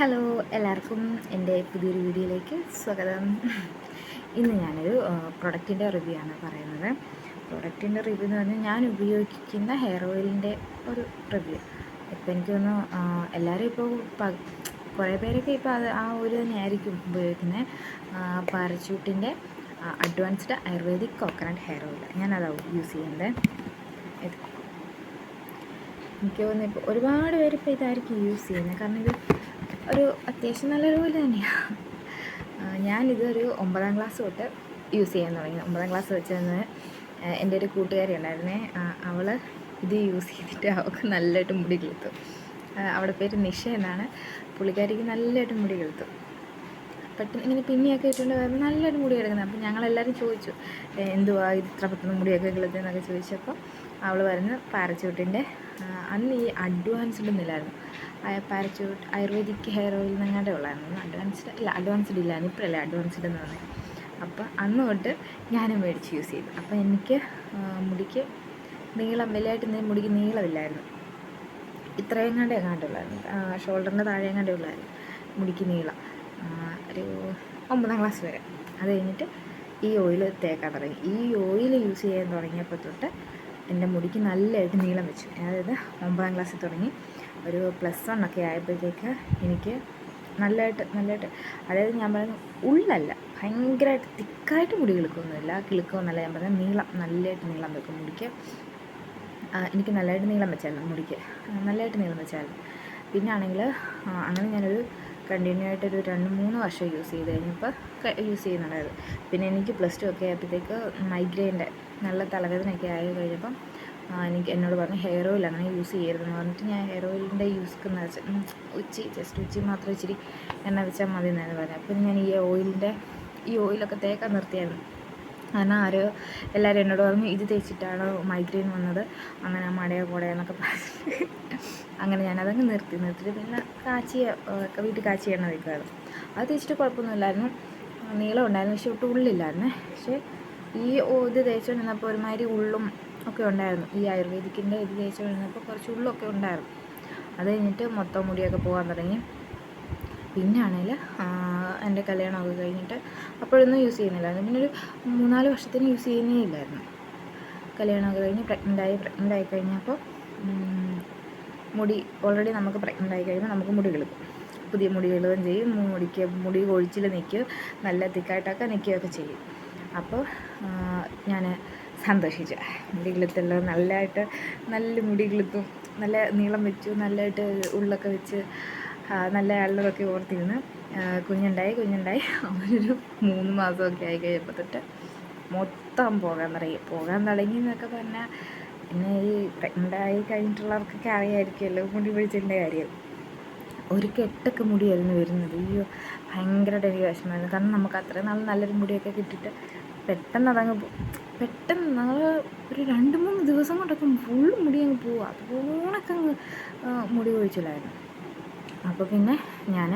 Hello എല്ലാവർക്കും എന്റെ പുതിയൊരു വീഡിയോയിലേക്ക് സ്വാഗതം. ഇന്ന് ഞാനൊരു പ്രൊഡക്റ്റിന്റെ റിവ്യൂ ആണ് പറയുന്നത്. പ്രൊഡക്റ്റിന്റെ റിവ്യൂ എന്ന് പറഞ്ഞാൽ ഞാൻ ഉപയോഗിക്കുന്ന ഹെയർ ഓയിലിന്റെ ഒരു റിവ്യൂ ഇപ്പം എനിക്ക് തോന്നുന്നു എല്ലാവരും ഇപ്പോൾ കുറേ പേരൊക്കെ ഇപ്പോൾ അത് ആ ഒരു തന്നെയായിരിക്കും ഉപയോഗിക്കുന്നത്. പാരച്യൂട്ടിന്റെ advanced ayurvedic coconut hair oil ഞാനതാണ് use ചെയ്യുന്നത്. എനിക്ക് തോന്നുന്നു ഇപ്പോൾ ഒരുപാട് പേര് ഇപ്പോൾ ഇതായിരിക്കും യൂസ് ചെയ്യുന്നത്. കാരണം ഇത് ഒരു അത്യാവശ്യം നല്ലൊരു പോലെ തന്നെയാണ് ഞാനിതൊരു ഒമ്പതാം ക്ലാസ് തൊട്ട് യൂസ് ചെയ്യാൻ തുടങ്ങി. ഒമ്പതാം ക്ലാസ് വെച്ച് തന്നെ എന്റെ ഒരു കൂട്ടുകാരി ഉണ്ടായിരുന്നേ. അവൾ ഇത് യൂസ് ചെയ്തിട്ട് അവൾക്ക് നല്ലതായിട്ട് മുടി കിളുത്തു. അവിടെ പേര് നിഷ എന്നാണ്. പുള്ളിക്കാരിക്ക് നല്ലതായിട്ട് മുടി കിളുത്തു. പെട്ടെന്ന് ഇങ്ങനെ പിന്നെയൊക്കെ ഇട്ടുകൊണ്ട് വരുമ്പോൾ നല്ലൊരു മുടി കിടക്കുന്നത് അപ്പോൾ ഞങ്ങളെല്ലാവരും ചോദിച്ചു "ഏ, എന്തുവാ ഇത് ഇത്ര പെട്ടെന്ന് മുടിയൊക്കെ കിളുത്തുന്നൊക്കെ ചോദിച്ചപ്പോൾ അവൾ പറഞ്ഞു പാരച്യൂട്ടിന്റെ അന്ന് ഈ അഡ്വാൻസ്ഡ് ഒന്നുമില്ലായിരുന്നു പാരച്യൂട്ട് ആയുർവേദിക് ഹെയർ ഓയിൽ നിങ്ങളുടെ ഉള്ളായിരുന്നു അഡ്വാൻസ്ഡ് അല്ല അഡ്വാൻസ്ഡ് ഇല്ലായിരുന്നു ഇപ്പോഴല്ലേ അഡ്വാൻസ്ഡ് എന്ന് പറഞ്ഞത് അപ്പോൾ അന്ന് തൊട്ട് ഞാനും മേടിച്ച് യൂസ് ചെയ്തു. അപ്പോൾ എനിക്ക് മുടിക്ക് നീളം വലിയായിട്ട് മുടിക്ക് നീളമില്ലായിരുന്നു. ഇത്രയും കണ്ടേ എങ്ങാണ്ടുള്ളായിരുന്നു ഷോൾഡറിന്റെ താഴെ കണ്ടേ ഉള്ളായിരുന്നു മുടിക്ക് നീളം. ഒരു ഒമ്പതാം ക്ലാസ് വരെ. അത് കഴിഞ്ഞിട്ട് ഈ ഓയിൽ തേക്കാൻ തുടങ്ങി. ഈ ഓയിൽ യൂസ് ചെയ്യാൻ തുടങ്ങിയപ്പോൾ തൊട്ട് എന്റെ മുടിക്ക് നല്ലതായിട്ട് നീളം വെച്ചു. അതായത് ഒമ്പതാം ക്ലാസ്സിൽ തുടങ്ങി. ഒരു പ്ലസ് വൺ ഒക്കെ ആയപ്പോഴത്തേക്ക് എനിക്ക് നല്ലതായിട്ട് നല്ലതായിട്ട് അതായത് ഞാൻ പറയുന്നത് ഉള്ളല്ല ഭയങ്കരമായിട്ട് തിക്കായിട്ട് മുടി കിളുക്കൊന്നുമില്ല കിളുക്കൊന്നുമല്ല ഞാൻ പറഞ്ഞാൽ നീളം നല്ലതായിട്ട് നീളം വെക്കും മുടിക്ക്. എനിക്ക് നല്ലതായിട്ട് നീളം വെച്ചായിരുന്നു മുടിക്ക്. നല്ലതായിട്ട് നീളം വെച്ചായിരുന്നു. പിന്നെ ആണെങ്കിൽ അങ്ങനെ ഞാനൊരു കണ്ടിന്യൂ ആയിട്ടൊരു രണ്ട് മൂന്ന് വർഷം യൂസ് ചെയ്ത് കഴിഞ്ഞപ്പോൾ യൂസ് ചെയ്യുന്നുണ്ടായിരുന്നു. പിന്നെ എനിക്ക് പ്ലസ് ടു ഒക്കെ ആയപ്പോഴത്തേക്ക് മൈഗ്രെയിന്റെ നല്ല തലവേദനയൊക്കെ ആയി കഴിഞ്ഞപ്പം എനിക്ക് എന്നോട് പറഞ്ഞു ഹെയർ ഓയിൽ അങ്ങനെ യൂസ് ചെയ്യരുതെന്ന് പറഞ്ഞിട്ട് ഞാൻ ഹെയർ ഓയിലിന്റെ യൂസ് എന്ന് വെച്ചാൽ ഉച്ചി ജസ്റ്റ് ഉച്ചി മാത്രം ഇച്ചിരി എണ്ണ വെച്ചാൽ മതി എന്നാണ് പറഞ്ഞത്. അപ്പം ഞാൻ ഈ ഓയിലിന്റെ ഈ ഓയിലൊക്കെ തേക്കാൻ നിർത്തിയായിരുന്നു. കാരണം ആരോ എല്ലാവരും എന്നോട് പറഞ്ഞു ഇത് തേച്ചിട്ടാണ് മൈഗ്രെയിൻ വന്നത്? അങ്ങനെ മടയോ കൂടയോ എന്നൊക്കെ പറഞ്ഞു അങ്ങനെ ഞാനതങ്ങ് നിർത്തി നിർത്തിയിട്ട് പിന്നെ കാച്ചിയ ഒക്കെ വീട്ടിൽ കാച്ചിയ എണ്ണ വയ്ക്കുമായിരുന്നു അത് തേച്ചിട്ട് കുഴപ്പമൊന്നുമില്ലായിരുന്നു നീളം ഉണ്ടായിരുന്നു പക്ഷെ ഒട്ടും ഉള്ളില്ലായിരുന്നേ. പക്ഷേ ഈ ഇത് തേച്ചുകൊണ്ടിരുന്നപ്പോൾ ഒരുമാതിരി ഉള്ളും ഒക്കെ ഉണ്ടായിരുന്നു. ഈ ആയുർവേദിക്കിന്റെ ഇത് തേച്ചുകൊണ്ടിരുന്നപ്പോൾ കുറച്ച് ഉള്ളൊക്കെ ഉണ്ടായിരുന്നു. അത് കഴിഞ്ഞിട്ട് മൊത്തം മുടിയൊക്കെ പോകാൻ തുടങ്ങി. പിന്നെ ആണെങ്കിൽ എന്റെ കല്യാണമൊക്കെ കഴിഞ്ഞിട്ട് അപ്പോഴൊന്നും യൂസ് ചെയ്യുന്നില്ലായിരുന്നു പിന്നെ ഒരു മൂന്നാൽ വർഷത്തിന് യൂസ് ചെയ്യുന്നേ ഇല്ലായിരുന്നു. കല്യാണമൊക്കെ കഴിഞ്ഞ് പ്രഗ്നന്റ് ആയി പ്രഗ്നന്റ് ആയി കഴിഞ്ഞപ്പോൾ മുടി ഓൾറെഡി നമുക്ക് പ്രഗ്നന്റ് ആയി കഴിയുമ്പോൾ നമുക്ക് മുടി കിളുക്കും പുതിയ മുടി കിളുകയും ചെയ്യും. മുടിക്ക് മുടി കൊഴിച്ചിൽ നിൽക്കും. നല്ല തിക്കായിട്ടൊക്കെ നിൽക്കുകയൊക്കെ ചെയ്യും. അപ്പോൾ ഞാൻ സന്തോഷിച്ചു. മുടി നല്ലതായിട്ട് നല്ല മുടി കിളുത്തും നല്ല നീളം വെച്ചു നല്ലതായിട്ട് ഉള്ളൊക്കെ വെച്ച് നല്ല ആളുകളൊക്കെ ഓർത്തിരുന്ന് കുഞ്ഞുണ്ടായി കുഞ്ഞുണ്ടായി. അവരൊരു മൂന്ന് മാസമൊക്കെ ആയി കഴിഞ്ഞപ്പോൾ തൊട്ട് മൊത്തം പോകാൻ തുടങ്ങി. പോകാൻ തുടങ്ങി എന്നൊക്കെ പറഞ്ഞാൽ പിന്നെ ഈ പ്രഗ്നന്റായി കഴിഞ്ഞിട്ടുള്ളവർക്കൊക്കെ അറിയായിരിക്കുമല്ലോ മുടി പിടിച്ചതിന്റെ കാര്യം. ഒരു കെട്ടൊക്കെ മുടിയായിരുന്നു വരുന്നത്. അയ്യോ ഭയങ്കരമായിട്ട് എനിക്ക് വിഷമമായിരുന്നു. കാരണം നമുക്ക് അത്രയും നാൾ നല്ലൊരു മുടിയൊക്കെ കിട്ടിയിട്ട് പെട്ടെന്ന് അതങ്ങ് പോ- പെട്ടെന്ന് ഞങ്ങൾ ഒരു രണ്ട് മൂന്ന് ദിവസം കൊണ്ടൊക്കെ ഫുൾ മുടി അങ്ങ് പോവുക അതുപോലൊക്കെ അങ്ങ് മുടി കൊഴിച്ചിലായിരുന്നു. അപ്പോൾ പിന്നെ ഞാൻ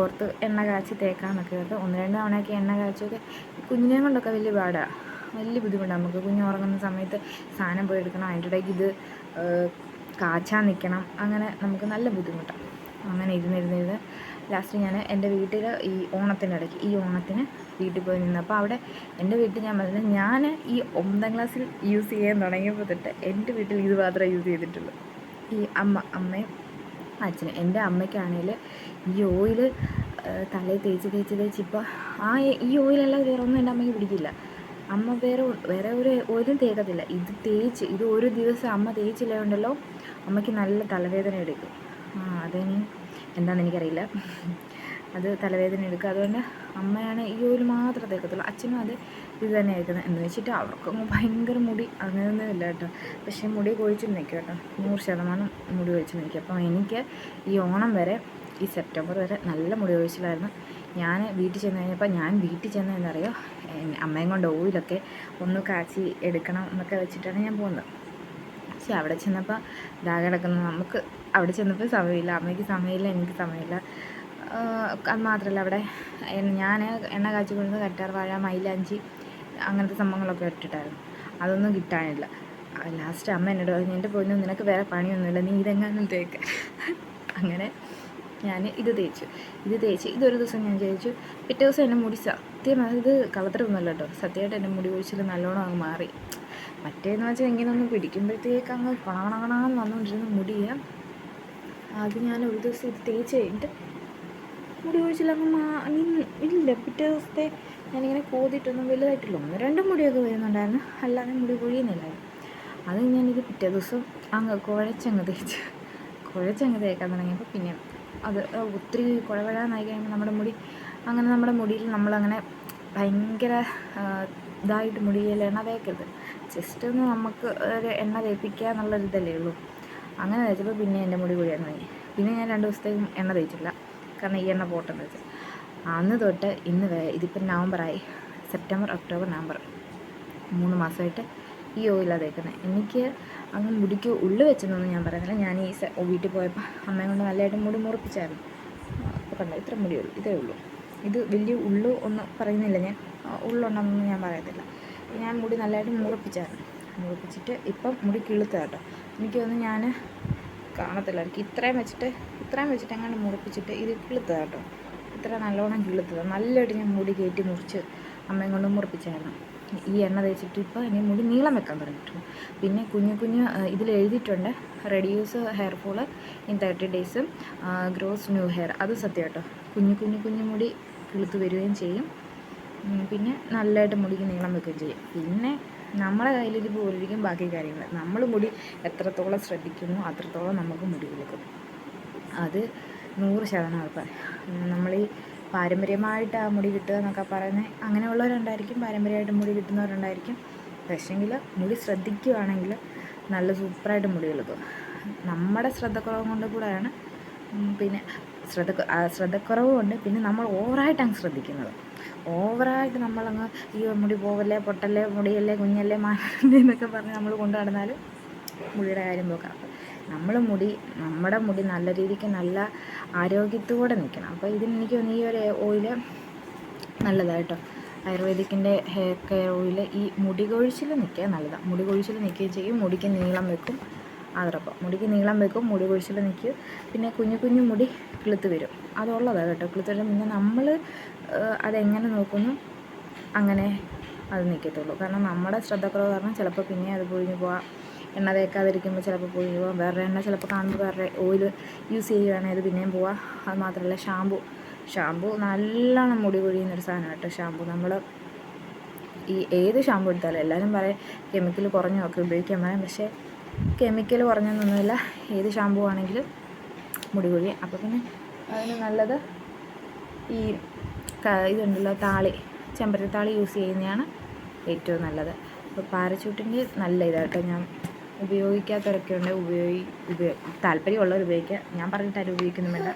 ഓർത്ത് എണ്ണ കാച്ചി തേക്കാമെന്നൊക്കെ ഓർത്ത് ഒന്ന് രണ്ട് തവണയൊക്കെ എണ്ണ കാച്ചൊക്കെ കുഞ്ഞിനെ കൊണ്ടൊക്കെ വലിയ പാടാണ് വലിയ ബുദ്ധിമുട്ടാണ് നമുക്ക് കുഞ്ഞ് ഉറങ്ങുന്ന സമയത്ത് സാധനം പോയി എടുക്കണം. അതിന്റെ ഇടയ്ക്ക് ഇത് കാച്ചാൻ നിൽക്കണം അങ്ങനെ നമുക്ക് നല്ല ബുദ്ധിമുട്ടാണ് അങ്ങനെ ഇരുന്നിരുന്നിരുന്ന് ലാസ്റ്റ് ഞാൻ എന്റെ വീട്ടിൽ ഈ ഓണത്തിന്റെ ഇടയ്ക്ക് ഈ ഓണത്തിന് വീട്ടിൽ പോയി നിന്ന്. അപ്പോൾ അവിടെ എന്റെ വീട്ടിൽ ഞാൻ പറഞ്ഞത് ഞാൻ ഈ ഒമ്പതാം ക്ലാസ്സിൽ യൂസ് ചെയ്യാൻ തുടങ്ങിയപ്പോൾ തൊട്ട് എന്റെ വീട്ടിൽ ഇത് മാത്രമേ യൂസ് ചെയ്തിട്ടുള്ളൂ. ഈ അമ്മ അമ്മയും അച്ഛനും എന്റെ അമ്മയ്ക്കാണെങ്കിൽ ഈ ഓയിൽ തലയിൽ തേച്ച് തേച്ച് തേച്ച് ഇപ്പോൾ ആ ഈ ഓയിലല്ലാതെ വേറെ ഒന്നും എന്റെ അമ്മയ്ക്ക് പിടിക്കില്ല. അമ്മ വേറെ വേറെ ഒരു ഓയിലും തേക്കത്തില്ല. ഇത് തേച്ച് ഇത് ഒരു ദിവസം അമ്മ തേച്ചില്ലാണ്ടല്ലോ അമ്മയ്ക്ക് നല്ല തലവേദന എടുക്കും. ആ അതിന് എന്താണെന്ന് എനിക്കറിയില്ല. അത് തലവേദന എടുക്കുക. അതുകൊണ്ട് അമ്മയാണ് ഈ ഓയിൽ മാത്രം തേക്കത്തുള്ളൂ അച്ഛനും അത് ഇത് തന്നെ ആയിരിക്കുന്നത് എന്ന് വെച്ചിട്ട് അവർക്കൊന്നും ഭയങ്കര മുടി അങ്ങനെയൊന്നും ഇല്ല കേട്ടോ. പക്ഷേ മുടി കൊഴിച്ച് നിൽക്കും കേട്ടോ. നൂറ് ശതമാനം മുടി കൊഴിച്ച് നിൽക്കും. അപ്പം എനിക്ക് ഈ ഓണം വരെ ഈ സെപ്റ്റംബർ വരെ നല്ല മുടി കൊഴിച്ചിലായിരുന്നു. ഞാൻ വീട്ടിൽ ചെന്ന് കഴിഞ്ഞപ്പോൾ ഞാൻ വീട്ടിൽ ചെന്ന് എന്നറിയോ അമ്മയും കൊണ്ട് ഓയിലൊക്കെ ഒന്ന് കാച്ചി എടുക്കണം എന്നൊക്കെ വെച്ചിട്ടാണ് ഞാൻ പോകുന്നത്. പക്ഷെ അവിടെ ചെന്നപ്പോൾ ഇതാ കിടക്കുന്നത് നമുക്ക് അവിടെ ചെന്നപ്പോൾ സമയമില്ല. അമ്മയ്ക്ക് സമയമില്ല എനിക്ക് സമയമില്ല. അത് മാത്രമല്ല അവിടെ ഞാൻ എണ്ണ കാച്ചി കൊണ്ടുവന്ന് കറ്റാർ വാഴ മൈലാഞ്ചി അങ്ങനത്തെ സംഭവങ്ങളൊക്കെ ഇട്ടിട്ടായിരുന്നു. അതൊന്നും കിട്ടാനില്ല. ലാസ്റ്റ് അമ്മ എന്നോട് പറഞ്ഞു എന്റെ പൊന്നു നിനക്ക് വേറെ പണിയൊന്നുമില്ല നീ ഇതെങ്ങാനും തേക്ക്. അങ്ങനെ ഞാൻ ഇത് തേച്ചു. ഇത് തേച്ച് ഇതൊരു ദിവസം ഞാൻ ചോദിച്ചു പിറ്റേ ദിവസം എന്റെ മുടി സത്യം ഇത് കളത്തിലൊന്നുമല്ല കേട്ടോ. സത്യമായിട്ട് എന്റെ മുടി ഒഴിച്ചിൽ നല്ലോണം അങ്ങ് മാറി. മറ്റേന്ന് വെച്ചാൽ ഇങ്ങനെ ഒന്ന് പിടിക്കുമ്പോഴത്തേക്ക് അങ്ങ് കണകണകണമെന്ന് വന്നുകൊണ്ടിരുന്ന മുടിയെ അത് ഞാൻ ഒരു ദിവസം ഇത് തേച്ച് കഴിഞ്ഞിട്ട് മുടി നിന്ന് ഇല്ല. പിറ്റേ ദിവസത്തെ ഞാനിങ്ങനെ കോതിയിട്ടൊന്നും വലുതായിട്ടില്ല. ഒന്ന് രണ്ട് മുടിയൊക്കെ വരുന്നുണ്ടായിരുന്നു. അല്ലാതെ മുടി കൊഴിയുന്നില്ലായിരുന്നു അത് ഞാനിത് പിറ്റേ ദിവസം അങ്ങ് കുഴച്ചങ്ങ് തേച്ച് കുഴച്ചങ്ങ് തേക്കാൻ തുടങ്ങിയപ്പോൾ പിന്നെ അത് ഒത്തിരി കുഴവഴാന്നായി കഴിയുമ്പോൾ നമ്മുടെ മുടി അങ്ങനെ നമ്മുടെ മുടിയിൽ നമ്മളങ്ങനെ ഭയങ്കര ഇതായിട്ട് മുടിയിൽ എണ്ണ തേക്കരുത്. ജസ്റ്റ് ഒന്ന് നമുക്ക് ഒരു എണ്ണ തേപ്പിക്കുക എന്നുള്ളൊരിതല്ലേ ഉള്ളൂ. അങ്ങനെ തേച്ചപ്പോൾ പിന്നെ എന്റെ മുടി കൊഴിയാൻ തുടങ്ങി. പിന്നെ ഞാൻ രണ്ട് ദിവസത്തേക്കും എണ്ണ തേച്ചില്ല കാരണം ഈ എണ്ണ പോട്ടെന്ന് വെച്ച്. അന്ന് തൊട്ട് ഇന്ന് വരെ ഇതിപ്പോൾ നവംബറായി. September October November. മൂന്ന് മാസമായിട്ട് ഈ ഓയിലാണ് തേക്കുന്നത് എനിക്ക് അങ്ങ് മുടിക്ക് ഉള്ളു വെച്ചെന്നൊന്നും ഞാൻ പറയുന്നില്ല. ഞാൻ ഈ വീട്ടിൽ പോയപ്പോൾ അമ്മയും കൊണ്ട് നല്ലതായിട്ട് മുടി മുറിപ്പിച്ചായിരുന്നു. അപ്പോൾ കണ്ടോ ഇത്ര മുടിയുള്ളൂ ഇതേ ഉള്ളൂ. ഇത് വലിയ ഉള്ളു ഒന്നും പറയുന്നില്ല ഞാൻ. ഉള്ളുണ്ടെന്നൊന്നും ഞാൻ പറയത്തില്ല. ഞാൻ മുടി നല്ലതായിട്ട് മുറിപ്പിച്ചായിരുന്നു. മുറിപ്പിച്ചിട്ട് ഇപ്പം മുടി കിളുത്ത കേട്ടോ എനിക്ക് തോന്നുന്നു ഞാൻ കാണത്തില്ലായിരിക്കും ഇത്രയും വെച്ചിട്ട് ഇത്രയും വെച്ചിട്ട് അങ്ങനെ മുറിപ്പിച്ചിട്ട് ഇത് കിളുത്തത് കേട്ടോ. ഇത്ര നല്ലോണം കിളുത്തത്. നല്ലതായിട്ട് ഞാൻ മുടി കയറ്റി മുറിച്ച് അമ്മയും കൊണ്ട് മുറിപ്പിച്ചായിരുന്നു. ഈ എണ്ണ തേച്ചിട്ട് ഇപ്പോൾ ഇനി മുടി നീളം വെക്കാൻ തുടങ്ങിയിട്ടു പിന്നെ കുഞ്ഞു കുഞ്ഞു ഇതിൽ എഴുതിയിട്ടുണ്ട്. Reduce hair fall in thirty ഡേയ്സും grows new hair അത് സത്യം കേട്ടോ. കുഞ്ഞു കുഞ്ഞു കുഞ്ഞു മുടി കിളുത്ത് വരികയും ചെയ്യും. പിന്നെ നല്ലതായിട്ട് മുടിക്ക് നീളം വെക്കുകയും ചെയ്യും. പിന്നെ നമ്മളെ കയ്യിലിരിക്കും പോലിരിക്കും ബാക്കി കാര്യങ്ങൾ. നമ്മൾ മുടി എത്രത്തോളം ശ്രദ്ധിക്കുന്നു അത്രത്തോളം നമുക്ക് മുടി കിളുക്കും. അത് നൂറ് ശതമാനം ആൾക്കാർ നമ്മൾ ഈ പാരമ്പര്യമായിട്ട് ആ മുടി കിട്ടുക എന്നൊക്കെ പറയുന്നത് അങ്ങനെയുള്ളവരുണ്ടായിരിക്കും പാരമ്പര്യമായിട്ട് മുടി കിട്ടുന്നവരുണ്ടായിരിക്കും. പക്ഷേങ്കിൽ മുടി ശ്രദ്ധിക്കുകയാണെങ്കിൽ നല്ല സൂപ്പറായിട്ട് മുടി കിളുക്കും നമ്മുടെ ശ്രദ്ധക്കുറവ് കൊണ്ട് കൂടെയാണ് പിന്നെ ശ്രദ്ധ ശ്രദ്ധക്കുറവ് കൊണ്ട് പിന്നെ നമ്മൾ ഓവറായിട്ട് അങ്ങ് ശ്രദ്ധിക്കുന്നത്. ഓവറായിട്ട് നമ്മളങ്ങ് ഈ മുടി പോവല്ലേ പൊട്ടല്ലേ മുടിയല്ലേ കുഞ്ഞല്ലേ മാനല്ലേ എന്നൊക്കെ പറഞ്ഞ് നമ്മൾ കൊണ്ടു നടന്നാൽ മുടിയുടെ കാര്യം നോക്കാം. നമ്മൾ മുടി നമ്മുടെ മുടി നല്ല രീതിക്ക് നല്ല ആരോഗ്യത്തോടെ നിൽക്കണം അപ്പോൾ ഇതിന് എനിക്ക് തോന്നുന്നു ഈ ഒരു ഓയിൽ നല്ലതായിട്ടോ. ആയുർവേദിക്കിന്റെ ഹെയർ കെയർ ഓയിൽ ഈ മുടി കൊഴിച്ചിൽ നിൽക്കുക നല്ലതാണ് മുടി കൊഴിച്ചിൽ നിൽക്കുകയും ചെയ്യും മുടിക്ക് നീളം വെക്കും. അതോടൊപ്പം മുടിക്ക് നീളം വെക്കും മുടി കൊഴിച്ചിൽ നിൽക്കും. പിന്നെ കുഞ്ഞു കുഞ്ഞു മുടി കിളുത്ത് വരും. അതുള്ളതാണ് കേട്ടോ കിളുത്ത് വരും. പിന്നെ നമ്മൾ അതെങ്ങനെ നോക്കുന്നു? അങ്ങനെ അത് നിൽക്കത്തുള്ളൂ. കാരണം നമ്മുടെ ശ്രദ്ധക്കുറവ് കാരണം ചിലപ്പോൾ പിന്നെ അത് പൊഴിഞ്ഞു പോവാം. എണ്ണ തേക്കാതിരിക്കുമ്പോൾ ചിലപ്പോൾ പോയി പോവാം. വേറെ എണ്ണ ചിലപ്പോൾ കാണുമ്പോൾ വേറെ ഓയിൽ യൂസ് ചെയ്യുകയാണെങ്കിൽ അത് പിന്നെയും പോവാം. അത് മാത്രമല്ല ഷാമ്പു ഷാമ്പു നല്ലോണം മുടി കൊഴിയുന്നൊരു സാധനം കേട്ടോ ഷാമ്പു നമ്മൾ ഈ ഏത് ഷാമ്പു എടുത്താലും എല്ലാവരും പറയും കെമിക്കൽ കുറഞ്ഞൊക്കെ ഉപയോഗിക്കാൻ പറയാം. പക്ഷേ കെമിക്കൽ കുറഞ്ഞൊന്നുമില്ല ഏത് ഷാമ്പു ആണെങ്കിലും മുടി കൊഴിയും. അപ്പോൾ പിന്നെ അതിന് നല്ലത് ഈ ഇതുണ്ടല്ലോ താളി. ചെമ്പരത്താളി യൂസ് ചെയ്യുന്നതാണ് ഏറ്റവും നല്ലത്. അപ്പോൾ പാരച്ചൂട്ടിന്റെ നല്ല ഇതാട്ടോ ഞാൻ ഉപയോഗിക്കാത്തവരൊക്കെ ഉണ്ട് ഉപയോഗി ഉപയോഗ താല്പര്യമുള്ളവർ ഉപയോഗിക്കുക ഞാൻ പറഞ്ഞിട്ട് ആരും ഉപയോഗിക്കുന്നുമില്ല.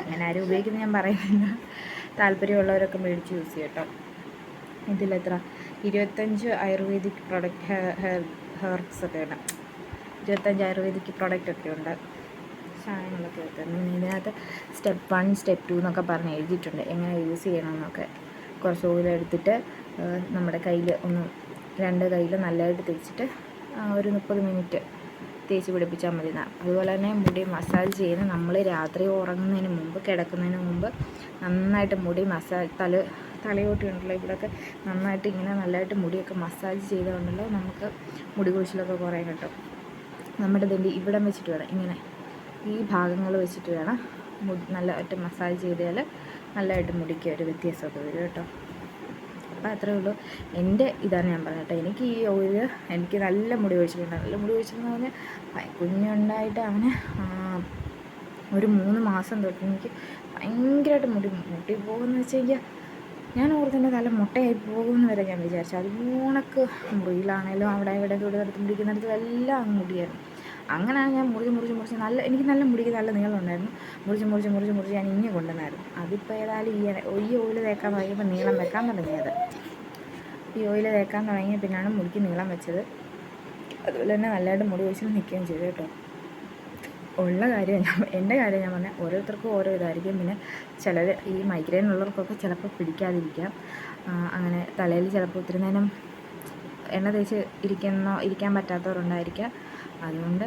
അങ്ങനെ ആരും ഉപയോഗിക്കുന്നു ഞാൻ പറയുന്നില്ല. താല്പര്യമുള്ളവരൊക്കെ മേടിച്ച് യൂസ് ചെയ്യും കേട്ടോ. ഇതിലെത്ര ഇരുപത്തഞ്ച് ആയുർവേദിക് പ്രൊഡക്റ്റ് ഹെയർ ഹെർബ്സ് ഒക്കെ ഉണ്ട് ഇരുപത്തഞ്ച് ആയുർവേദിക് പ്രൊഡക്റ്റ് ഒക്കെ ഉണ്ട്. സാധനങ്ങളൊക്കെ എത്തുന്നു ഇതിനകത്ത് സ്റ്റെപ്പ് വൺ സ്റ്റെപ്പ് ടു എന്നൊക്കെ പറഞ്ഞ് എഴുതിയിട്ടുണ്ട്. എങ്ങനെ യൂസ് ചെയ്യണമെന്നൊക്കെ കുറച്ച് ഓയിൽ എടുത്തിട്ട് നമ്മുടെ കയ്യിൽ ഒന്ന് രണ്ട് കയ്യിൽ നല്ലതായിട്ട് തേച്ചിട്ട് ഒരു മുപ്പത് മിനിറ്റ് തേച്ച് പിടിപ്പിച്ചാൽ മതി. അതുപോലെ തന്നെ മുടി മസാജ് ചെയ്യുന്ന നമ്മൾ രാത്രി ഉറങ്ങുന്നതിന് മുമ്പ് കിടക്കുന്നതിന് മുമ്പ് നന്നായിട്ട് മുടി മസാജ് തല തലയോട്ടി ഉണ്ടല്ലോ ഇവിടെയൊക്കെ നന്നായിട്ട് ഇങ്ങനെ നല്ലതായിട്ട് മുടിയൊക്കെ മസാജ് ചെയ്തുകൊണ്ടല്ലോ നമുക്ക് മുടി കൊഴിച്ചിലൊക്കെ കുറേ കിട്ടും നമ്മുടെ ഇതിന്റെ ഇവിടം വെച്ചിട്ട് വേണം ഇങ്ങനെ ഈ ഭാഗങ്ങൾ വെച്ചിട്ട് വേണം മുടി നല്ലതായിട്ട് മസാജ് ചെയ്താൽ നല്ലതായിട്ട് മുടിക്ക് ഒരു വ്യത്യാസമൊക്കെ വരും കേട്ടോ. അപ്പോൾ അത്രേ ഉള്ളൂ. എന്റെ ഇതാണ് ഞാൻ പറഞ്ഞത് കേട്ടോ. എനിക്ക് ഈ ഓയിൽ എനിക്ക് നല്ല മുടി ഒഴിച്ചിട്ടുണ്ട് നല്ല മുടി ഒഴിച്ചിട്ടെന്ന് പറഞ്ഞാൽ കുഞ്ഞുണ്ടായിട്ട് അവന് ഒരു മൂന്ന് മാസം തൊട്ട് എനിക്ക് ഭയങ്കരമായിട്ട് മുടി മുട്ടി പോകുമെന്ന് വെച്ച് കഴിഞ്ഞാൽ ഞാൻ ഓർത്തിന്റെ തല മുട്ടയായി പോകുമെന്ന് വരെ ഞാൻ വിചാരിച്ചു. അത് മൂണക്ക് മുറിയിലാണേലും അവിടെ ഇവിടെ ഇവിടെ എടുത്ത് മുടിക്കുന്നിടത്തും എല്ലാം മുടിയായിരുന്നു. അങ്ങനെയാണ് ഞാൻ മുറിച്ച് മുറിച്ച് മുറിച്ച് നല്ല എനിക്ക് നല്ല മുടിക്ക് നല്ല നീളമുണ്ടായിരുന്നു. മുറിച്ച് മുറിച്ച് മുറിച്ച് മുറിച്ച് ഞാൻ ഇങ്ങനെ കൊണ്ടുവന്നായിരുന്നു. അതിപ്പോൾ ഏതായാലും ഈ ഈ ഓയിൽ തേക്കാൻ തുടങ്ങിയപ്പോൾ നീളം വെക്കാൻ തുടങ്ങിയത്. ഈ ഓയിൽ തേക്കാൻ തുടങ്ങിയ പിന്നാണ് മുടിക്ക് നീളം വെച്ചത്. അതുപോലെ തന്നെ നല്ലതായിട്ട് മുടി ഒഴിച്ചിട്ട് നിൽക്കുകയും ചെയ്തു കേട്ടോ. ഉള്ള കാര്യം ഞാൻ എന്റെ കാര്യം ഞാൻ പറഞ്ഞാൽ ഓരോരുത്തർക്കും ഓരോ ഇതായിരിക്കും. പിന്നെ ചിലർ ഈ മൈഗ്രെയിൻ ഉള്ളവർക്കൊക്കെ ചിലപ്പോൾ പിടിക്കാതിരിക്കാം. അങ്ങനെ തലയിൽ ചിലപ്പോൾ ഒത്തിരി നേരം എണ്ണ തേച്ച് ഇരിക്കുന്ന ഇരിക്കാൻ പറ്റാത്തവരുണ്ടായിരിക്കാം. അതുകൊണ്ട്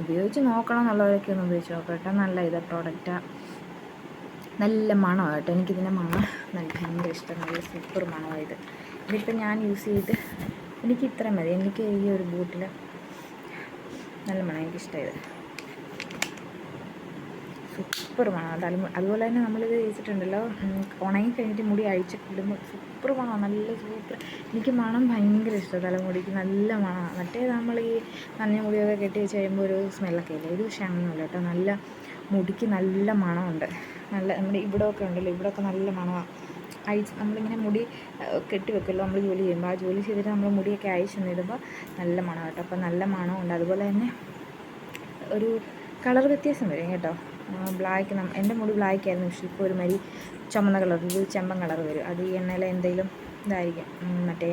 ഉപയോഗിച്ച് നോക്കണം എന്നുള്ളവരൊക്കെ ഒന്ന് ഉപയോഗിച്ച് നോക്കട്ടെ നല്ല ഇത് പ്രോഡക്റ്റാണ് നല്ല മണമാണ് കേട്ടോ. എനിക്കിതിന്റെ മണം നല്ല ഭയങ്കര ഇഷ്ടം നല്ല സൂപ്പർ മണമാണ് ഇത്. ഇതിപ്പോൾ ഞാൻ യൂസ് ചെയ്ത് എനിക്ക് ഇത്ര മതി. എനിക്ക് ഈ ഒരു ബൂട്ടിൽ നല്ല മണം എനിക്കിഷ്ടമായത് സൂപ്പർ മണം അതുപോലെ തന്നെ നമ്മളിത് തേച്ചിട്ടുണ്ടല്ലോ ഉണങ്ങി കഴിഞ്ഞിട്ട് മുടി അഴിച്ചിട്ടിടുമ്പോൾ സൂപ്പർ മണം നല്ല സൂപ്പർ. എനിക്ക് മണം ഭയങ്കര ഇഷ്ടമാണ് തലമുടിക്ക്. നല്ല മണമാണ് മറ്റേ നമ്മൾ ഈ നനഞ്ഞ മുടിയൊക്കെ കെട്ടി വെച്ച് കഴിയുമ്പോൾ ഒരു സ്മെല്ലൊക്കെ ഇല്ല? ഇത് പക്ഷേ അങ്ങനെയല്ല കേട്ടോ. നല്ല മുടിക്ക് നല്ല മണമുണ്ട്. നല്ല നമ്മുടെ ഇവിടെയൊക്കെ ഉണ്ടല്ലോ. ഇവിടെയൊക്കെ നല്ല മണമാണ് അഴിച്ച് നമ്മളിങ്ങനെ മുടി കെട്ടി വെക്കുമല്ലോ നമ്മൾ ജോലി ചെയ്യുമ്പോൾ ആ ജോലി ചെയ്തിട്ട് നമ്മൾ മുടിയൊക്കെ അഴിച്ചെന്നിടുമ്പോൾ നല്ല മണം കേട്ടോ. അപ്പോൾ നല്ല മണമുണ്ട് അതുപോലെ തന്നെ ഒരു കളർ വ്യത്യാസം വരും കേട്ടോ. ബ്ലാക്ക് എന്റെ മുടി ബ്ലാക്ക് ആയിരുന്നു. പക്ഷേ ഇപ്പോൾ ഒരു മരി ചുമന്ന കളർ ഒരു ചെമ്പൻ കളർ വരും. അത് ഈ എണ്ണയിൽ എന്തെങ്കിലും ഇതായിരിക്കും. മറ്റേ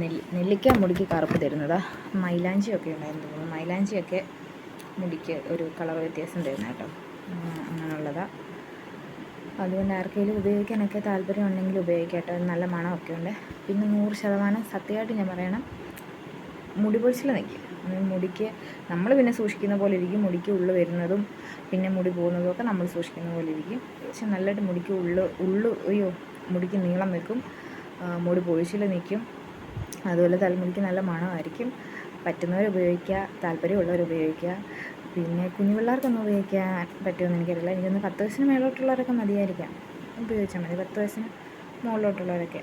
നെല്ലി നെല്ലിക്ക മുടിക്ക് കറുപ്പ് തരുന്നതാ. മൈലാഞ്ചിയൊക്കെ ഉണ്ടായിരുന്നു തോന്നുന്നു. മൈലാഞ്ചിയൊക്കെ മുടിക്ക് ഒരു കളർ വ്യത്യാസം തരുന്ന കേട്ടോ. അങ്ങനെയുള്ളതാണ് അങ്ങനെയുള്ളതാ. അതുകൊണ്ട് ആർക്കെങ്കിലും ഉപയോഗിക്കാനൊക്കെ താല്പര്യം ഉണ്ടെങ്കിൽ ഉപയോഗിക്കാം കേട്ടോ. നല്ല മണമൊക്കെ ഉണ്ട്. പിന്നെ നൂറ് ശതമാനം സത്യമായിട്ട് ഞാൻ പറയണം മുടി പൊഴിച്ചിൽ നിൽക്കും മുടിക്ക് നമ്മൾ പിന്നെ സൂക്ഷിക്കുന്ന പോലെ ഇരിക്കും. മുടിക്ക് ഉള്ളു വരുന്നതും പിന്നെ മുടി പോകുന്നതൊക്കെ നമ്മൾ സൂക്ഷിക്കുന്ന പോലെ ഇരിക്കും. പക്ഷെ നല്ലതായിട്ട് മുടിക്ക് ഉള്ളു ഉള്ളു അയ്യോ മുടിക്ക് നീളം നിൽക്കും. മുടി പൊഴിച്ചിൽ നിൽക്കും. അതുപോലെ തലമുടിക്ക് നല്ല മണമായിരിക്കും. പറ്റുന്നവർ ഉപയോഗിക്കുക താല്പര്യമുള്ളവർ ഉപയോഗിക്കുക. പിന്നെ കുഞ്ഞു പിള്ളേർക്കൊന്നും ഉപയോഗിക്കാൻ പറ്റുമെന്ന് എനിക്കറിയില്ല. എനിക്കൊന്ന് പത്ത് വയസ്സിന് മേലോട്ടുള്ളവരൊക്കെ മതിയായിരിക്കാം. ഉപയോഗിച്ചാൽ മതി. പത്ത് വയസ്സിന് മുകളിലോട്ടുള്ളവരൊക്കെ.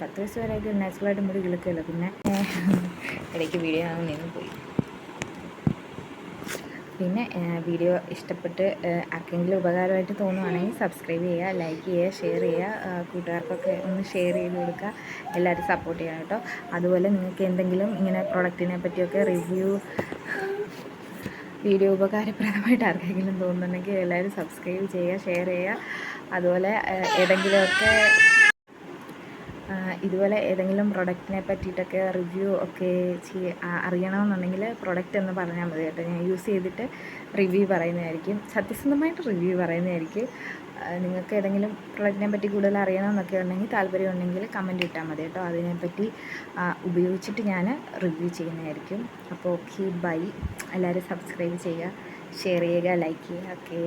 പത്ത് വയസ്സ് വരെയൊക്കെ നാച്ചുറലായിട്ട് മുടി കിളുക്കുമല്ലോ പിന്നെ ഇടയ്ക്ക് വീഡിയോ നിന്ന് പോയി. പിന്നെ വീഡിയോ ഇഷ്ടപ്പെട്ട് ആർക്കെങ്കിലും ഉപകാരമായിട്ട് തോന്നുവാണെങ്കിൽ സബ്സ്ക്രൈബ് ചെയ്യുക ലൈക്ക് ചെയ്യുക ഷെയർ ചെയ്യുക കൂട്ടുകാർക്കൊക്കെ ഒന്ന് ഷെയർ ചെയ്ത് കൊടുക്കുക. എല്ലാവരും സപ്പോർട്ട് ചെയ്യണം കേട്ടോ. അതുപോലെ നിങ്ങൾക്ക് എന്തെങ്കിലും ഇങ്ങനെ പ്രൊഡക്റ്റിനെ പറ്റിയൊക്കെ റിവ്യൂ വീഡിയോ ഉപകാരപ്രദമായിട്ട് ആർക്കെങ്കിലും തോന്നുന്നുണ്ടെങ്കിൽ എല്ലാവരും സബ്സ്ക്രൈബ് ചെയ്യുക ഷെയർ ചെയ്യുക. അതുപോലെ ഏതെങ്കിലുമൊക്കെ ഇതുപോലെ ഏതെങ്കിലും പ്രൊഡക്റ്റിനെ പറ്റിയിട്ടൊക്കെ റിവ്യൂ ഒക്കെ ചെയ്യ അറിയണമെന്നുണ്ടെങ്കിൽ പ്രൊഡക്റ്റ് എന്ന് പറഞ്ഞാൽ മതി കേട്ടോ. ഞാൻ യൂസ് ചെയ്തിട്ട് റിവ്യൂ പറയുന്നതായിരിക്കും. സത്യസന്ധമായിട്ട് റിവ്യൂ പറയുന്നതായിരിക്കും. നിങ്ങൾക്ക് ഏതെങ്കിലും പ്രൊഡക്റ്റിനെ പറ്റി കൂടുതൽ അറിയണമെന്നൊക്കെ ഉണ്ടെങ്കിൽ താല്പര്യം ഉണ്ടെങ്കിൽ കമന്റ് ഇട്ടാൽ മതി കേട്ടോ. അതിനെപ്പറ്റി ഉപയോഗിച്ചിട്ട് ഞാൻ റിവ്യൂ ചെയ്യുന്നതായിരിക്കും. അപ്പോൾ ഓക്കെ ബൈ എല്ലാവരും സബ്സ്ക്രൈബ് ചെയ്യുക ഷെയർ ചെയ്യുക ലൈക്ക് ചെയ്യുക ഓക്കെ